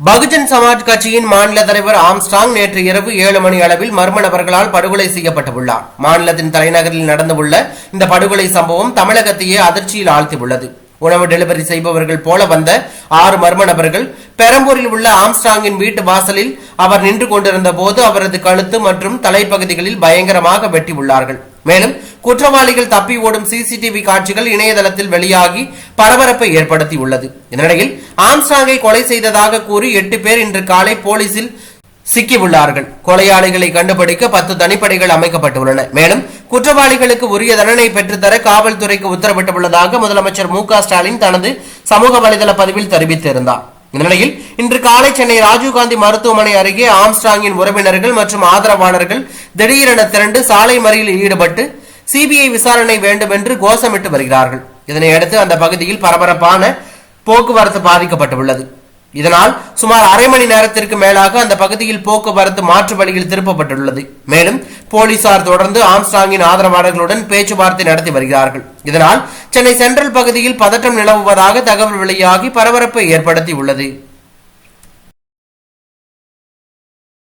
பகுஜன் சமாஜ் கட்சியின் மாநில தலைவர் ஆம்ஸ்டாங் நேற்று இரவு ஏழு மணி அளவில் மர்ம நபர்களால் படுகொலை செய்யப்பட்டுள்ளார். மாநிலத்தின் தலைநகரில் நடந்துள்ள இந்த படுகொலை சம்பவம் தமிழகத்தையே அதிர்ச்சியில் ஆழ்த்தியுள்ளது. உணவு டெலிவரி செய்பவர்கள் போல வந்த ஆறு மர்ம நபர்கள் பெரம்பூரில் உள்ள ஆம்ஸ்டாங்கின் வீட்டு வாசலில் அவர் நின்று கொண்டிருந்த போது அவரது கழுத்து மற்றும் தலைப்பகுதிகளில் பயங்கரமாக வெட்டியுள்ளார்கள். மேலும் குற்றவாளிகள் தப்பி ஓடும் சிசிடிவி காட்சிகள் இணையதளத்தில் வெளியாகி பரபரப்பை ஏற்படுத்தியுள்ளது. இந்நிலையில் ஆம்சாங்கை கொலை செய்ததாக கூறி எட்டு பேர் இன்று காலை போலீசில் சிக்கியுள்ளார்கள். கொலையாளிகளை கண்டுபிடிக்க பத்து தனிப்படைகள் அமைக்கப்பட்டுள்ளன. மேலும் குற்றவாளிகளுக்கு உரிய தண்டனை பெற்றுத்தர காவல்துறைக்கு உத்தரவிட்டுள்ளதாக முதலமைச்சர் மு க ஸ்டாலின் தனது சமூக வலைதள பதிவில் தெரிவித்திருந்தார். இந்நிலையில் இன்று காலை சென்னை ராஜீவ்காந்தி மருத்துவமனை அருகே ஆம்ஸ்டாங்கின் உறவினர்கள் மற்றும் ஆதரவாளர்கள் திடீரென திரண்டு சாலை மறியலில் ஈடுபட்டு சிபிஐ விசாரணை வேண்டும் என்று கோஷமிட்டு வருகிறார்கள். இதனையடுத்து அந்த பகுதியில் பரபரப்பான போக்குவரத்து பாதிக்கப்பட்டுள்ளது. இதனால் சுமார் அரை மணி நேரத்திற்கு மேலாக அந்த பகுதியில் போக்குவரத்து மாற்று வழியில் திருப்பப்பட்டுள்ளது. மேலும் போலீசார் தொடர்ந்து ஆம்ஸ்டாங்கின் ஆதரவாளர்களுடன் பேச்சுவார்த்தை நடத்தி வருகிறார்கள். இதனால் சென்னை சென்ட்ரல் பகுதியில் பதட்டம் நிலவுவதாக தகவல் வெளியாகி பரபரப்பை ஏற்படுத்தி உள்ளது